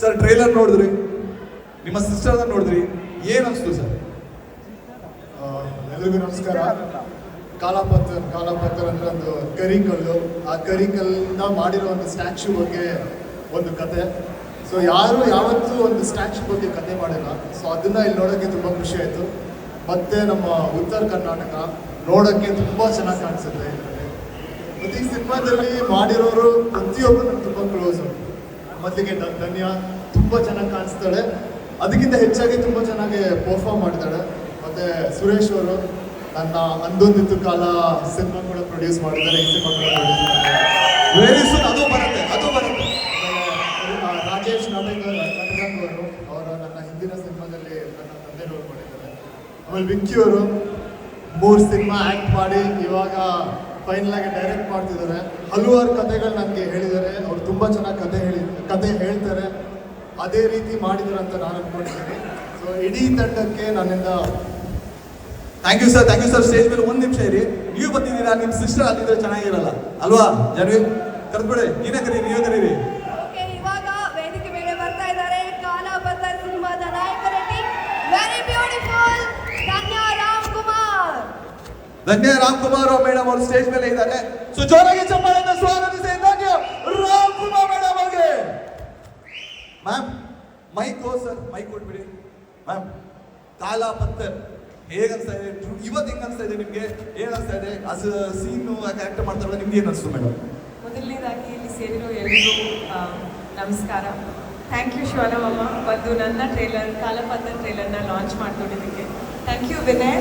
Sir trailer ನೋಡಿದ್ರಿ? ನಿಮ್ಮ sister ನೋಡಿದ್ರಿ? ಏನ್ ಅನ್ಸ್ತು ಸರ್? ಎಲ್ರಿಗೂ ನಮಸ್ಕಾರ. ಕಾಲಾಪತ್ತರ್ ಕಾಲಾಪತ್ತರ್ ಅಂದ್ರೆ ಒಂದು ಕರಿಕಲ್ಲು. ಆ ಕರಿಕಲ್ನ ಮಾಡಿರೋ ಒಂದು ಸ್ಟ್ಯಾಚ್ಯೂ ಬಗ್ಗೆ ಒಂದು ಕತೆ. ಸೊ ಯಾರು ಯಾವತ್ತೂ ಒಂದು ಸ್ಟ್ಯಾಚ್ಯೂ ಬಗ್ಗೆ ಕತೆ ಮಾಡಿಲ್ಲ. ಸೊ ಅದನ್ನ ಇಲ್ಲಿ ನೋಡೋಕ್ಕೆ ತುಂಬ ಖುಷಿ ಆಯಿತು. ಮತ್ತೆ ನಮ್ಮ ಉತ್ತರ ಕರ್ನಾಟಕ ನೋಡೋಕ್ಕೆ ತುಂಬ ಚೆನ್ನಾಗಿ ಕಾಣಿಸುತ್ತೆ. ಮತ್ತೆ ಮತ್ತು ಈ ಸಿನಿಮಾದಲ್ಲಿ ಮಾಡಿರೋರು ಪ್ರತಿಯೊಬ್ಬರು ತುಂಬಾ ತುಂಬ ಕ್ಲೋಸು ಮೊದಲಿಗೆ ನನ್ನ ಧನ್ಯ ತುಂಬ ಚೆನ್ನಾಗಿ ಕಾಣಿಸ್ತಾಳೆ. ಅದಕ್ಕಿಂತ ಹೆಚ್ಚಾಗಿ ತುಂಬ ಚೆನ್ನಾಗಿ ಪರ್ಫಾರ್ಮ್ ಮಾಡ್ತಾಳೆ. ಮತ್ತೆ ಸುರೇಶ್ ಅವರು ನನ್ನ ಅಂದೊಂದಿತ್ತು ಕಾಲ ಸಿನಿಮಾ ಕೂಡ ಪ್ರೊಡ್ಯೂಸ್ ಮಾಡಿದ್ದಾರೆ, ಈ ಸಿನಿಮಾ ಕೂಡ ಸೂನ್ ಅದು ಬರುತ್ತೆ ಅದು ಬರುತ್ತೆ. ರಾಜೇಶ್ ನಾಟಕರ್ ಅವರು ಅವರ ನನ್ನ ಹಿಂದಿನ ಸಿನಿಮಾದಲ್ಲಿ ನನ್ನ ತಂದೆ ರೋಲ್ ಮಾಡಿದ್ದಾರೆ. ಆಮೇಲೆ ವಿಕ್ಕಿ ಅವರು ಮೂರು ಸಿನಿಮಾ ಆ್ಯಕ್ಟ್ ಮಾಡಿ ಇವಾಗ ಫೈನಲ್ ಆಗಿ ಡೈರೆಕ್ಟ್ ಮಾಡ್ತಿದ್ದಾರೆ. ಹಲವಾರು ಕಥೆಗಳು ನನಗೆ ಹೇಳಿದ್ದಾರೆ. ಅವ್ರು ತುಂಬ ಚೆನ್ನಾಗಿ ಕತೆ ಹೇಳಿ ಕತೆ ಹೇಳ್ತಾರೆ. ಅದೇ ರೀತಿ ಮಾಡಿದ್ದಾರೆ ಅಂತ ನಾನು ಅನ್ಕೊಂಡಿದ್ದೀನಿ. ಸೊ ಇಡೀ ತಂಡಕ್ಕೆ ನನ್ನಿಂದ thank you sir thank you sir stage ಮೇಲೆ ಒಂದು ನಿಮಿಷ ಇರಿ. ನೀವು ಬಂದಿದ್ದೀರಾ? ನಿಮ್ಮ ಸಿಸ್ಟರ್ ಅಲ್ಲಿದ್ರೆ ಚೆನ್ನಾಗಿರಲ್ಲ. ಅಲ್ವಾ? ಜನವಿ ಕರೆದ್ಬಿಡಿ. ನೀನೇ ಕರೀರಿ, ನೀವೇ ಕರೀರಿ. ಧನ್ಯ ರಾಮ್ ಕುಮಾರ್ ಮೇಡಮ್ ಅವರು ಸ್ಟೇಜ್ ಮೇಲೆ ಇದ್ದಾರೆ. ಸೊ ಜೋರಾಗಿ ಚಪ್ಪಾಳೆಯಿಂದ ಸ್ವಾಗತಿಸಿ ಧನ್ಯ ರಾಮ್ ಕುಮಾರ್ ಮೇಡಮ್ ಅವರಿಗೆ. ಮ್ಯಾಮ್ ಮೈಕ್ ಸರ್ ಮೈಕ್ ಕೊಟ್ಬಿಡಿ. ಮ್ಯಾಮ್ ಕಾಲ ಪತ್ತರ್ ಹೇಗನ್ಸ್ತಾ ಇದೆ? ಇವತ್ತು ಹೆಂಗ್ ಅನ್ಸ್ತಾ ಇದೆ ನಿಮ್ಗೆ? ಏನ್ ಇದೆ? ಅಸ್ ಸೀನು ಕ್ಯಾರೆಕ್ಟರ್ ಮಾಡ್ತಾರಲ್ಲ ನಿಮ್ಗೆ ಏನ್ ಅನ್ಸ್ತು ಮೇಡಮ್? ಮೊದಲನೇದಾಗಿ ಇಲ್ಲಿ ಸೇರಿರೋ ಎಲ್ರಿಗೂ ನಮಸ್ಕಾರ. ಥ್ಯಾಂಕ್ ಯು ಶಿವನಮ್ಮ ಬಂದು ನನ್ನ ಟ್ರೇಲರ್ ಕಾಲಪತ್ರ ಟ್ರೇಲರ್ನ ಲಾಂಚ್ ಮಾಡ್ಕೊಂಡಿದ್ದಕ್ಕೆ. Thank you Vinay.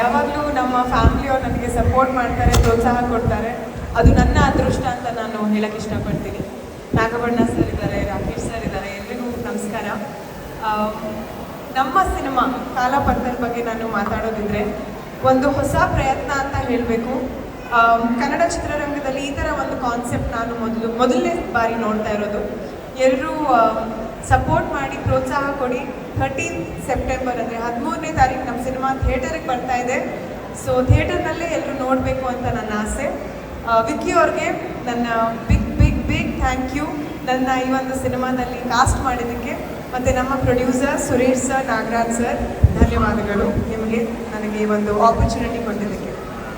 ಯಾವಾಗಲೂ ನಮ್ಮ ಫ್ಯಾಮಿಲಿಯವ್ರು ನನಗೆ ಸಪೋರ್ಟ್ ಮಾಡ್ತಾರೆ, ಪ್ರೋತ್ಸಾಹ ಕೊಡ್ತಾರೆ. ಅದು ನನ್ನ ಅದೃಷ್ಟ ಅಂತ ನಾನು ಹೇಳಕ್ಕೆ ಇಷ್ಟಪಡ್ತೀನಿ. ನಾಗಬಣ್ಣ ಸರ್ ಇದ್ದಾರೆ, ರಾಕೇಶ್ ಸರ್ ಇದ್ದಾರೆ, ಎಲ್ರಿಗೂ ನಮಸ್ಕಾರ. ನಮ್ಮ ಸಿನಿಮಾ ಕಾಲಪತ್ರದ ಬಗ್ಗೆ ನಾನು ಮಾತಾಡೋದಿದ್ರೆ, ಒಂದು ಹೊಸ ಪ್ರಯತ್ನ ಅಂತ ಹೇಳಬೇಕು. ಕನ್ನಡ ಚಿತ್ರರಂಗದಲ್ಲಿ ಈ ಥರ ಒಂದು ಕಾನ್ಸೆಪ್ಟ್ ನಾನು ಮೊದಲು, ಮೊದಲನೇ ಬಾರಿ ನೋಡ್ತಾ ಇರೋದು. ಎಲ್ಲರೂ ಸಪೋರ್ಟ್ ಮಾಡಿ, ಪ್ರೋತ್ಸಾಹ ಕೊಡಿ. ಥರ್ಟೀನ್ ಸೆಪ್ಟೆಂಬರ್ ಅಂದರೆ ಹದಿಮೂರನೇ ತಾರೀಕು ನಮ್ಮ ಸಿನಿಮಾ ಥಿಯೇಟರಿಗೆ ಬರ್ತಾ ಇದೆ. ಸೊ ಥಿಯೇಟರ್ನಲ್ಲೇ ಎಲ್ಲರೂ ನೋಡಬೇಕು ಅಂತ ನನ್ನ ಆಸೆ. ವಿಕ್ಕಿ ಅವ್ರಿಗೆ ನನ್ನ big big big thank you ನನ್ನ ಈ ಒಂದು ಸಿನಿಮಾದಲ್ಲಿ ಕಾಸ್ಟ್ ಮಾಡಿದ್ದಕ್ಕೆ. ಮತ್ತು ನಮ್ಮ producer Suresh sir Nagaraj sir ಧನ್ಯವಾದಗಳು. ನಿಮಗೆ ನನಗೆ ಈ ಒಂದು ಆಪರ್ಚುನಿಟಿ ಕೊಟ್ಟಿದ್ದಕ್ಕೆ.